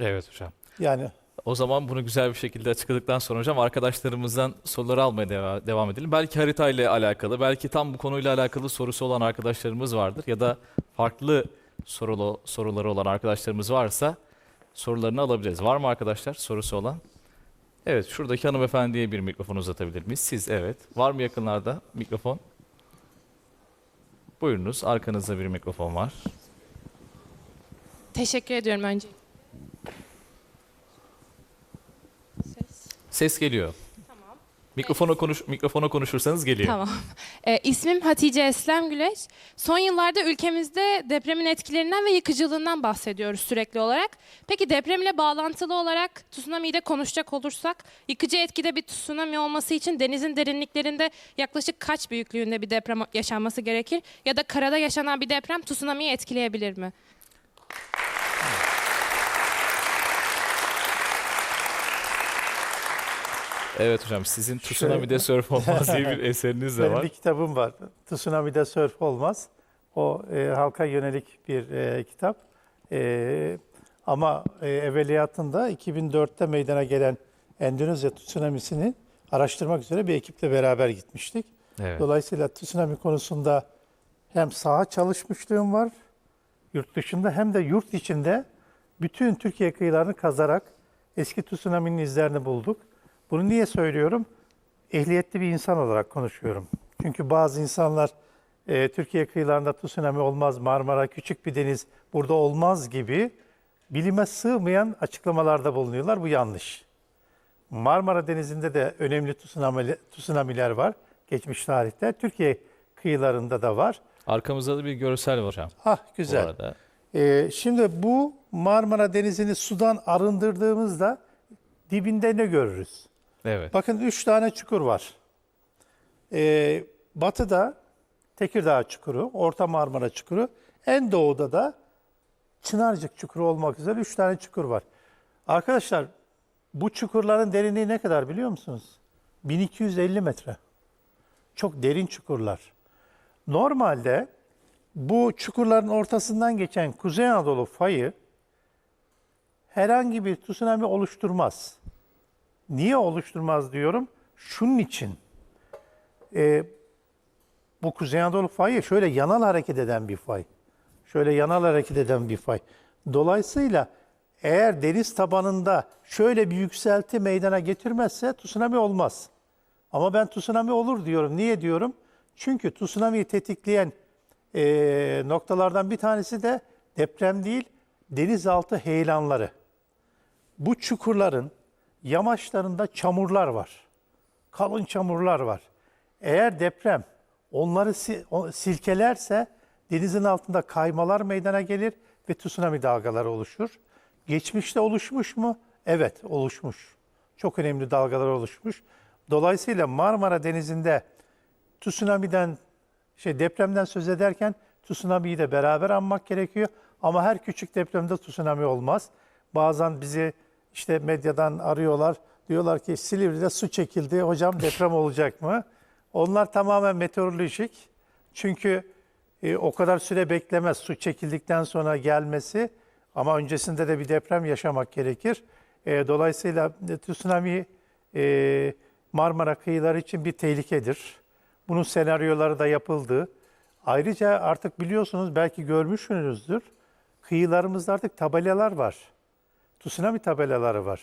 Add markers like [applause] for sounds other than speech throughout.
Evet hocam. Yani O zaman bunu güzel bir şekilde açıkladıktan sonra hocam arkadaşlarımızdan soruları almaya deva- devam edelim. Belki harita ile alakalı, belki tam bu konuyla alakalı sorusu olan arkadaşlarımız vardır ya da farklı sorulu, soruları olan arkadaşlarımız varsa sorularını alabiliriz. Var mı arkadaşlar sorusu olan? Evet, şuradaki hanımefendiye bir mikrofon uzatabilir miyiz? Siz evet. Var mı yakınlarda mikrofon? Buyurunuz, arkanızda bir mikrofon var. Teşekkür ediyorum önce. Ses. Geliyor. Tamam. Mikrofona konuş mikrofona konuşursanız geliyor. Tamam. Ee, [laughs] ismim Hatice Eslem Güleç. Son yıllarda ülkemizde depremin etkilerinden ve yıkıcılığından bahsediyoruz sürekli olarak. Peki depremle bağlantılı olarak tsunami'yi de konuşacak olursak, yıkıcı etkide bir tsunami olması için denizin derinliklerinde yaklaşık kaç büyüklüğünde bir deprem yaşanması gerekir? Ya da karada yaşanan bir deprem tsunami'yi etkileyebilir mi? Evet hocam sizin Tsunami'de Surf Olmaz diye bir [laughs] eseriniz de benim var. bir kitabım var. Tsunami'de Sörf Olmaz. O e, halka yönelik bir e, kitap. E, ama e, evveliyatında 2004'te meydana gelen Endonezya tsunamisini araştırmak üzere bir ekiple beraber gitmiştik. Evet. Dolayısıyla tsunami konusunda hem saha çalışmışlığım var yurt dışında hem de yurt içinde bütün Türkiye kıyılarını kazarak eski tsunami'nin izlerini bulduk. Bunu niye söylüyorum? Ehliyetli bir insan olarak konuşuyorum. Çünkü bazı insanlar e, Türkiye kıyılarında tsunami olmaz, Marmara küçük bir deniz burada olmaz gibi bilime sığmayan açıklamalarda bulunuyorlar. Bu yanlış. Marmara Denizi'nde de önemli tsunami, tsunamiler var geçmiş tarihte. Türkiye kıyılarında da var. Arkamızda da bir görsel var hocam Ah bu güzel. arada. Ee, şimdi bu Marmara Denizi'ni sudan arındırdığımızda dibinde ne görürüz? Evet. Bakın üç tane çukur var. Ee, batıda Tekirdağ çukuru, Orta Marmara çukuru, en doğuda da Çınarcık çukuru olmak üzere üç tane çukur var. Arkadaşlar bu çukurların derinliği ne kadar biliyor musunuz? 1250 metre. Çok derin çukurlar. Normalde bu çukurların ortasından geçen Kuzey Anadolu fayı herhangi bir tsunami oluşturmaz. Niye oluşturmaz diyorum? Şunun için. Ee, bu Kuzey Anadolu fayı şöyle yanal hareket eden bir fay. Şöyle yanal hareket eden bir fay. Dolayısıyla eğer deniz tabanında şöyle bir yükselti meydana getirmezse tsunami olmaz. Ama ben tsunami olur diyorum. Niye diyorum? Çünkü tsunami'yi tetikleyen eee, noktalardan bir tanesi de deprem değil, denizaltı heyelanları. Bu çukurların yamaçlarında çamurlar var. Kalın çamurlar var. Eğer deprem onları silkelerse denizin altında kaymalar meydana gelir ve tsunami dalgaları oluşur. Geçmişte oluşmuş mu? Evet, oluşmuş. Çok önemli dalgalar oluşmuş. Dolayısıyla Marmara Denizi'nde tsunami'den şey depremden söz ederken tsunami'yi de beraber anmak gerekiyor. Ama her küçük depremde tsunami olmaz. Bazen bizi işte medyadan arıyorlar. Diyorlar ki Silivri'de su çekildi. Hocam deprem olacak mı? Onlar tamamen meteorolojik. Çünkü e, o kadar süre beklemez su çekildikten sonra gelmesi. Ama öncesinde de bir deprem yaşamak gerekir. E, dolayısıyla e, tsunami e, Marmara kıyıları için bir tehlikedir. Bunun senaryoları da yapıldı. Ayrıca artık biliyorsunuz belki görmüşsünüzdür. Kıyılarımızda artık tabelalar var. Tsunami tabelaları var.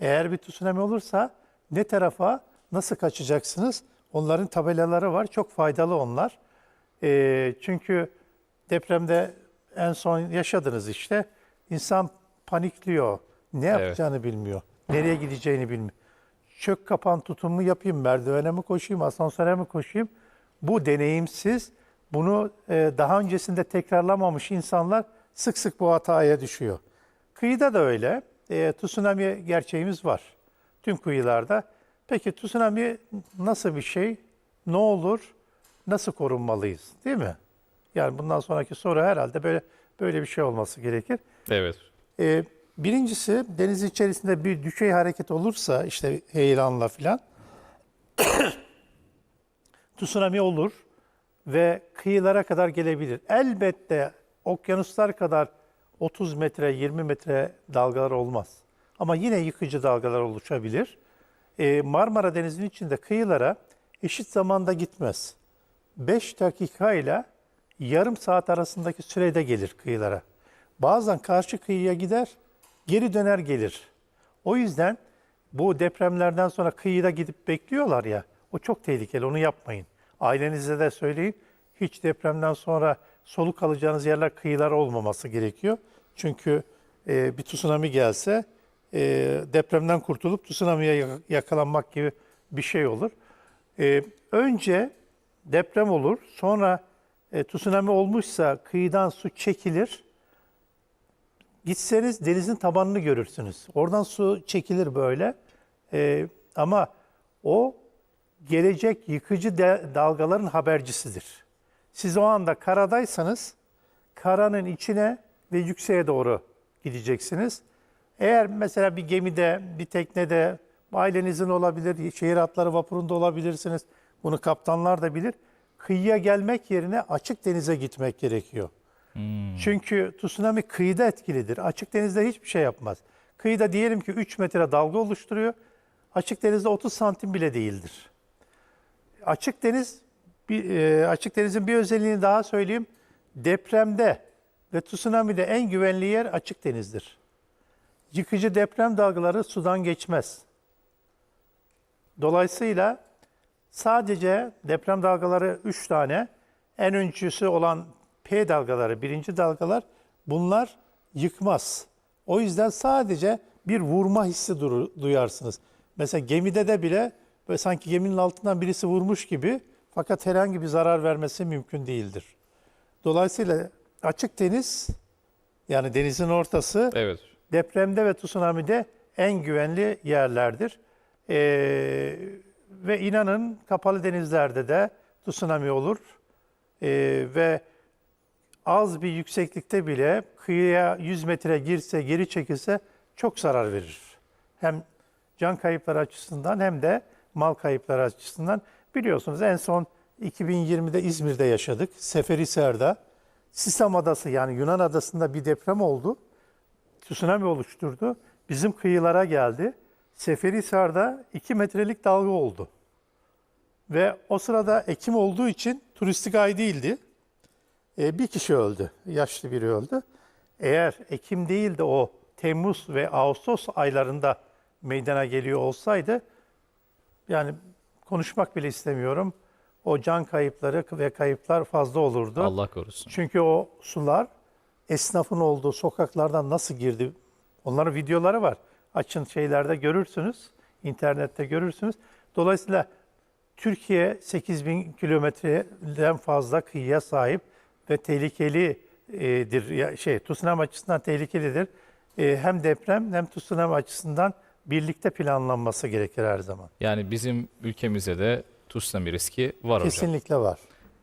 Eğer bir tsunami olursa ne tarafa nasıl kaçacaksınız? Onların tabelaları var. Çok faydalı onlar. Ee, çünkü depremde en son yaşadınız işte. İnsan panikliyor. Ne yapacağını bilmiyor. Nereye gideceğini bilmiyor. Çök kapan tutumu yapayım, merdivene mi koşayım, asansöre mi koşayım? Bu deneyimsiz, bunu e, daha öncesinde tekrarlamamış insanlar sık sık bu hataya düşüyor. Kıyıda da öyle. E, tsunami gerçeğimiz var. Tüm kıyılarda. Peki tsunami nasıl bir şey? Ne olur? Nasıl korunmalıyız? Değil mi? Yani bundan sonraki soru herhalde böyle böyle bir şey olması gerekir. Evet. Ee, birincisi deniz içerisinde bir düşey hareket olursa işte heyelanla filan [coughs] tsunami olur ve kıyılara kadar gelebilir. Elbette okyanuslar kadar 30 metre, 20 metre dalgalar olmaz. Ama yine yıkıcı dalgalar oluşabilir. Ee, Marmara Denizi'nin içinde kıyılara eşit zamanda gitmez. 5 dakika ile yarım saat arasındaki sürede gelir kıyılara. Bazen karşı kıyıya gider, geri döner gelir. O yüzden bu depremlerden sonra kıyıda gidip bekliyorlar ya, o çok tehlikeli, onu yapmayın. Ailenize de söyleyin, hiç depremden sonra soluk alacağınız yerler kıyılar olmaması gerekiyor. Çünkü e, bir tsunami gelse e, depremden kurtulup tsunami'ye yak- yakalanmak gibi bir şey olur. E, önce deprem olur, sonra e, tsunami olmuşsa kıyıdan su çekilir. Gitseniz denizin tabanını görürsünüz. Oradan su çekilir böyle. E, ama o gelecek yıkıcı de- dalgaların habercisidir. Siz o anda karadaysanız karanın içine ve yükseğe doğru gideceksiniz. Eğer mesela bir gemide, bir teknede, ailenizin olabilir, şehir hatları vapurunda olabilirsiniz. Bunu kaptanlar da bilir. Kıyıya gelmek yerine açık denize gitmek gerekiyor. Çünkü tsunami kıyıda etkilidir. Açık denizde hiçbir şey yapmaz. Kıyıda diyelim ki 3 metre dalga oluşturuyor. Açık denizde 30 santim bile değildir. Açık deniz bir, e, açık denizin bir özelliğini daha söyleyeyim. Depremde ve tsunami'de en güvenli yer açık denizdir. Yıkıcı deprem dalgaları sudan geçmez. Dolayısıyla sadece deprem dalgaları 3 tane, en öncüsü olan P dalgaları, birinci dalgalar bunlar yıkmaz. O yüzden sadece bir vurma hissi duyarsınız. Mesela gemide de bile böyle sanki geminin altından birisi vurmuş gibi fakat herhangi bir zarar vermesi mümkün değildir. Dolayısıyla açık deniz yani denizin ortası Evet. depremde ve tsunami'de en güvenli yerlerdir. Ee, ve inanın kapalı denizlerde de tsunami olur. Ee, ve az bir yükseklikte bile kıyıya 100 metre girse, geri çekilse çok zarar verir. Hem can kayıpları açısından hem de mal kayıpları açısından. Biliyorsunuz en son 2020'de İzmir'de yaşadık. Seferihisar'da Sisam Adası yani Yunan adasında bir deprem oldu tsunami oluşturdu. Bizim kıyılara geldi. Seferihisar'da 2 metrelik dalga oldu. Ve o sırada Ekim olduğu için turistik ay değildi. E, bir kişi öldü. Yaşlı biri öldü. Eğer Ekim değil de o Temmuz ve Ağustos aylarında meydana geliyor olsaydı yani konuşmak bile istemiyorum. O can kayıpları ve kayıplar fazla olurdu. Allah korusun. Çünkü o sular esnafın olduğu sokaklardan nasıl girdi? Onların videoları var. Açın şeylerde görürsünüz. internette görürsünüz. Dolayısıyla Türkiye 8000 kilometreden fazla kıyıya sahip ve tehlikelidir. Ya şey, tsunami açısından tehlikelidir. E, hem deprem hem tsunami açısından birlikte planlanması gerekir her zaman. Yani bizim ülkemizde de tsunami riski var hocam. Kesinlikle var.